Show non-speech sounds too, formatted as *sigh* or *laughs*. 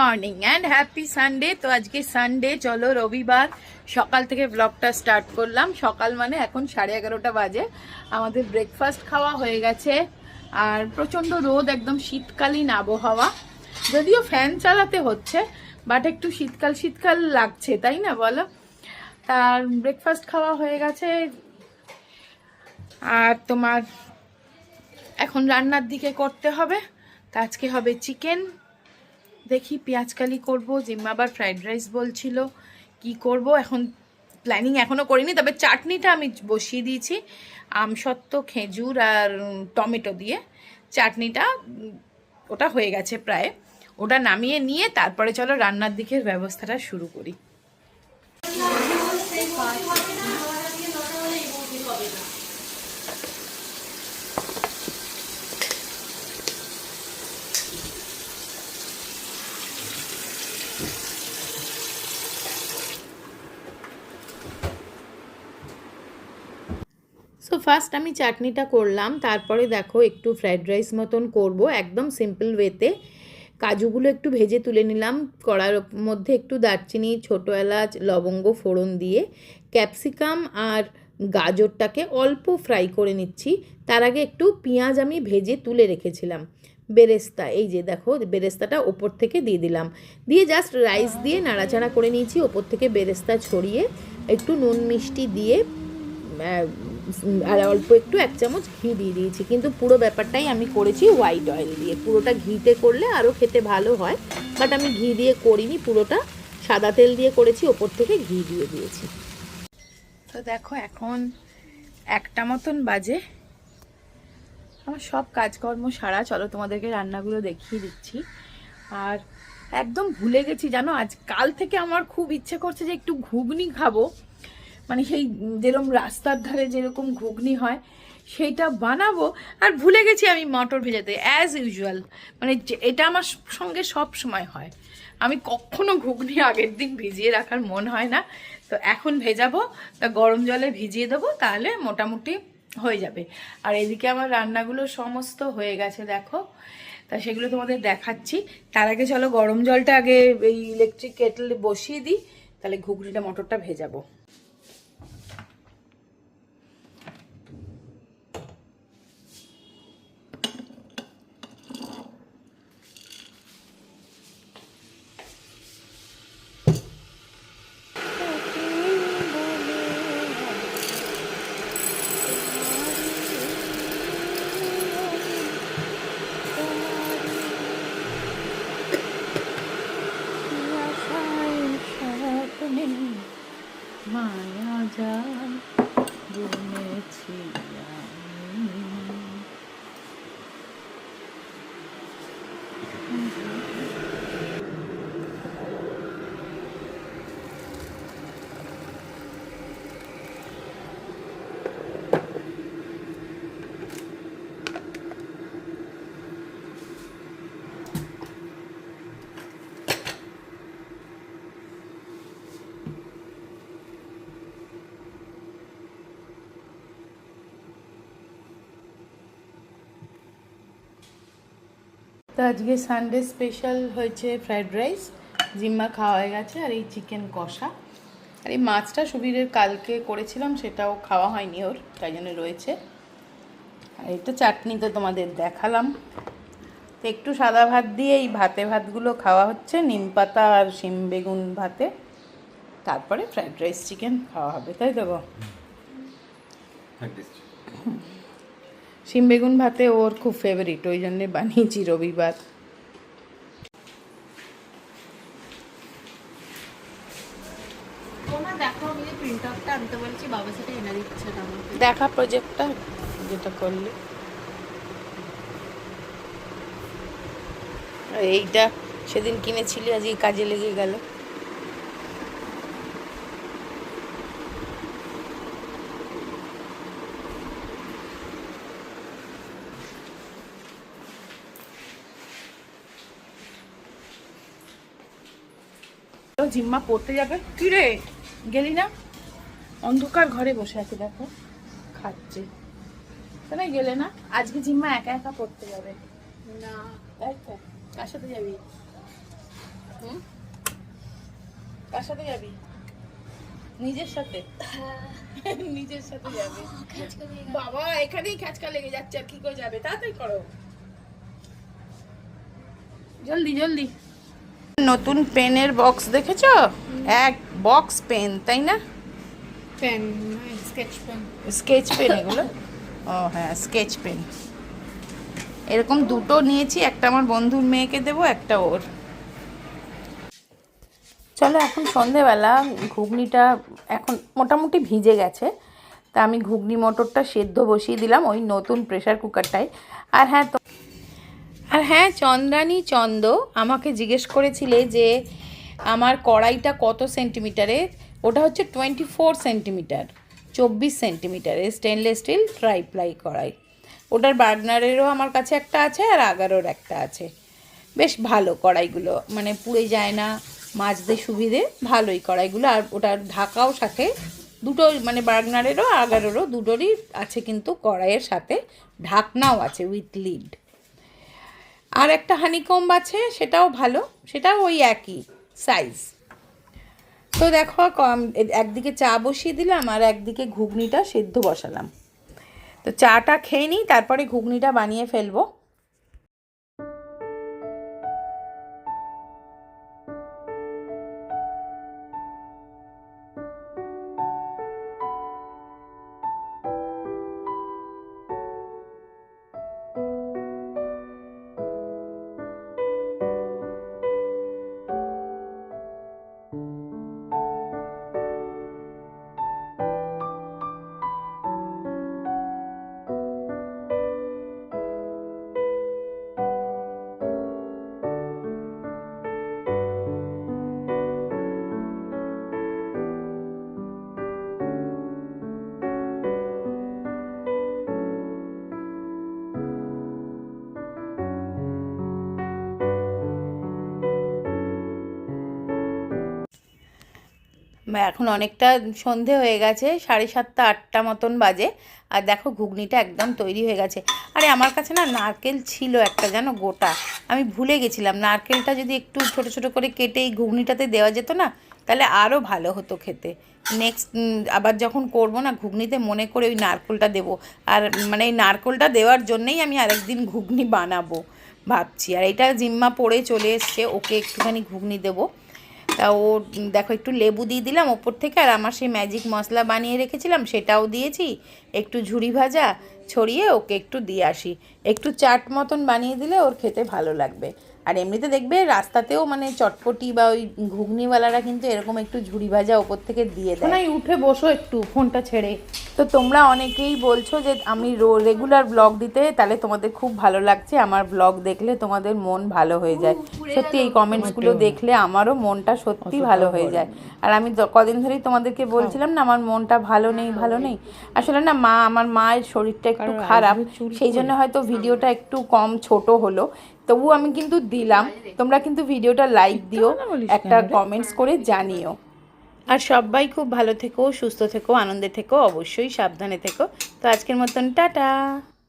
Morning and happy Sunday তো আজকে Sunday চলো রবিবার। সকাল থেকে ব্লগটা স্টার্ট করলাম। সকাল মানে এখন সাড়ে এগারোটা বাজে। আমাদের ব্রেকফাস্ট খাওয়া হয়ে গেছে। আর প্রচণ্ড রোদ, একদম শীতকালীন আবহাওয়া। যদিও ফ্যান চালাতে হচ্ছে বাট একটু শীতকাল শীতকাল লাগছে, তাই না বলো? তার ব্রেকফাস্ট খাওয়া হয়ে গেছে। আর তোমার এখন রান্নার দিকে করতে হবে। তো আজকে হবে চিকেন দেখি পেঁয়াজকালি করব, জিম্মা আবার ফ্রাইড রাইস বলছিল, কি করব? এখন প্ল্যানিং এখনও করিনি, তবে চাটনিটা আমি বসিয়ে দিয়েছি আমসত্ত্ব খেজুর আর টমেটো দিয়ে। চাটনিটা ওটা হয়ে গেছে প্রায়। ওটা নামিয়ে নিয়ে তারপরে চলো রান্নার দিকের ব্যবস্থাটা শুরু করি। সো ফার্স্ট আমি চাটনিটা করলাম। তারপরে দেখো একটু ফ্রাইড রাইস মতন করব, একদম সিম্পল ওয়েতে কাজুগুলো একটু ভেজে তুলে নিলাম। কড়ার মধ্যে একটু দারচিনি, ছোটো এলাচ, লবঙ্গ ফোড়ন দিয়ে। ক্যাপসিকাম আর গাজরটাকে অল্প ফ্রাই করে নিচ্ছি। তার আগে একটু পেঁয়াজ আমি ভেজে তুলে রেখেছিলাম। বেরেস্তা, এই যে দেখো বেরেস্তাটা ওপর থেকে দিয়ে দিলাম। দিয়ে জাস্ট রাইস দিয়ে নাড়াচাড়া করে নিয়েছি। ওপর থেকে বেরেস্তা ছড়িয়ে একটু নুন মিষ্টি দিয়ে আর অল্প একটু এক চামচ ঘি দিয়ে দিয়েছি। কিন্তু পুরো ব্যাপারটাই আমি করেছি হোয়াইট অয়েল দিয়ে। পুরোটা ঘিতে করলে আরও খেতে ভালো হয়। বাট আমি ঘি দিয়ে করিনি, পুরোটা সাদা তেল দিয়ে করেছি, ওপর থেকে ঘি দিয়ে দিয়েছি। তো দেখো এখন একটা মতন বাজে। আমার সব কাজকর্ম সারা, চলো তোমাদেরকে রান্নাগুলো দেখিয়ে দিচ্ছি। আর একদম ভুলে গেছি, জানো, আজ কাল থেকে আমার খুব ইচ্ছে করছে যে একটু ঘুগনি খাব। মানে সেই যেরকম রাস্তার ধারে যেরকম ঘুগনি হয়, সেইটা বানাবো। আর ভুলে গেছি আমি মটর ভেজাতে অ্যাজ ইউজুয়াল মানে এটা আমার সঙ্গে সব সময় হয়। আমি কখনো ঘুগনি আগের দিন ভিজিয়ে রাখার মন হয় না। তো এখন ভেজাবো, তা গরম জলে ভিজিয়ে দেবো, তাহলে মোটামুটি হয়ে যাবে। আর এদিকে আমার রান্নাগুলো সমস্ত হয়ে গেছে, দেখো। তা সেগুলো তোমাদের দেখাচ্ছি। তার আগে চলো গরম জলটা আগে এই ইলেকট্রিক কেটলে বসিয়ে দিই, তাহলে ঘুগনিটা, মটরটা ভেজাবো মায়া যায় বুনেছি আমি। তো আজকে সানডে স্পেশাল হয়েছে ফ্রাইড রাইস জিম্মা খাওয়া হয়ে গেছে আর এই চিকেন কষা। আর এই মাছটা সুবীরের কালকে করেছিলাম সেটাও খাওয়া হয়নি ওর তাই জন্য রয়েছে। আর এটা চাটনি তো তোমাদের দেখালাম। তো একটু সাদা ভাত দিয়ে এই ভাতে ভাতগুলো খাওয়া হচ্ছে নিম পাতা আর শিম বেগুন ভাতে। তারপরে ফ্রাইড রাইস চিকেন খাওয়া হবে তাই গো? শিম বেগুন ভাতে ওর খুব ফেভারিট ওই জন্যে বানিয়েছি রবিবার। দেখা প্রজেক্টটা যেটা করলে। এইটা সেদিন কিনেছিলি আজকে কাজে লেগে গেল। জিম্মা পড়তে যাবে। কি রে গেলি না? অন্ধকার ঘরে বসে আছে দেখো। খাচ্ছে। তাই গেলে না? আজকে জিম্মা একা একা পড়তে যাবে। না। তাই তো? কার সাথে যাবি? হুম? কার সাথে যাবি? নিজের সাথে? *laughs* নিজের সাথে যাবে। *laughs* বাবা এখানেই খ্যাচকা লেগে যাচ্ছে আর কি করে যাবে? তাড়াতাড়ি করো। জলদি জলদি। নতুন পেনের বক্স দেখেছ? এক বক্স পেন তাই না? Pen sketch pen. Sketch pen এগুলো? ও হ্যাঁ স্কেচ পেন। এরকম দুটো নিয়েছি একটা আমার বন্ধুর মেয়েকে দেবো একটা ওর। চলো এখন সন্ধেবেলা ঘুগনিটা এখন মোটামুটি ভিজে গেছে। তা আমি ঘুগনি মটরটা সেদ্ধ বসিয়ে দিলাম ওই নতুন প্রেশার কুকারটায় আর হ্যাঁ তো আর হ্যাঁ চন্দ্রানী চন্দ আমাকে জিজ্ঞেস করেছিলে যে আমার কড়াইটা কত সেন্টিমিটারের ওটা হচ্ছে টোয়েন্টি ফোর সেন্টিমিটার, চব্বিশ সেন্টিমিটারের স্টেনলেস স্টিল ট্রাই প্লাই কড়াই। ওটার বার্নারেরও আমার কাছে একটা আছে আর আগারোর একটা আছে। বেশ ভালো কড়াইগুলো মানে পুড়ে যায় না, মাজতে সুবিধে, ভালোই কড়াইগুলো। আর ওটার ঢাকাও সাথে দুটো মানে বার্গনারেরও আগারোরও দুটোরই আছে কিন্তু কড়াইয়ের সাথে, ঢাকনাও আছে উইথ লিড আর একটা হানিকম্ব আছে, সেটাও ভালো, সেটাও ওই একই সাইজ তো দেখো কম একদিকে চা বসিয়ে দিলাম আর একদিকে ঘুগনিটা সেদ্ধ বসালাম। তো চাটা খেয়ে নিই, তারপরে ঘুগনিটা বানিয়ে ফেলব। এখন অনেকটা সন্ধে হয়ে গেছে, সাড়ে সাতটা, আটটা মতন বাজে। আর দেখো ঘুগনিটা একদম তৈরি হয়ে গেছে। আরে আমার কাছে না নারকেল ছিল একটা, জানো গোটা। আমি ভুলে গেছিলাম, নারকেলটা যদি একটু ছোট ছোট করে কেটে এই ঘুগনিটাতে দেওয়া যেত না, তাহলে আরও ভালো হতো খেতে। নেক্সট আবার যখন করব না ঘুগনিতে মনে করে ওই নারকেলটা দেবো। আর মানে এই নারকেলটা দেওয়ার জন্যেই আমি আরেকদিন ঘুগনি বানাবো, ভাবছি। আর এটা জিম্মা পড়ে চলে এসছে, ওকে একটুখানি ঘুগনি দেবো। তা ও, দেখো একটু লেবু দিয়ে দিলাম ওপর থেকে, আর আমার সেই ম্যাজিক মশলা বানিয়ে রেখেছিলাম, সেটাও দিয়েছি। একটু ঝুড়ি ভাজা ছড়িয়ে ওকে একটু দিয়ে আসি। একটু চাট মতন বানিয়ে দিলে ওর খেতে ভালো লাগবে। আর এমনিতে দেখবে রাস্তাতেও মানে চটপটি বা ওই ঘুগনিওয়ালারা কিন্তু এরকম একটু ঝুড়ি ভাজা ওপর থেকে দিয়ে দেয়। শোনাই উঠে বসো একটু ফোনটা ছেড়ে। তো তোমরা অনেকেই বলছো যে আমি রেগুলার ব্লগ দিতে তাহলে তোমাদের খুব ভালো লাগছে। আমার ব্লগ দেখলে তোমাদের মন ভালো হয়ে যায়। সত্যি এই কমেন্টসগুলো দেখলে আমারও মনটা সত্যি ভালো হয়ে যায়। আর আমি কদিন ধরেই তোমাদেরকে বলছিলাম না আমার মনটা ভালো নেই ভালো নেই। আসলে না মা আমার মায়ের শরীরটা একটু খারাপ। সেই জন্য হয়তো ভিডিওটা একটু কম ছোট হলো। তবু আমি কিন্তু দিলাম। তোমরা কিন্তু ভিডিওটা লাইক দিও একটা কমেন্টস করে জানিও। আর সবাই খুব ভালো থেকো সুস্থ থেকো আনন্দে থেকো অবশ্যই সাবধানে থেকো। তো আজকের মতন টাটা।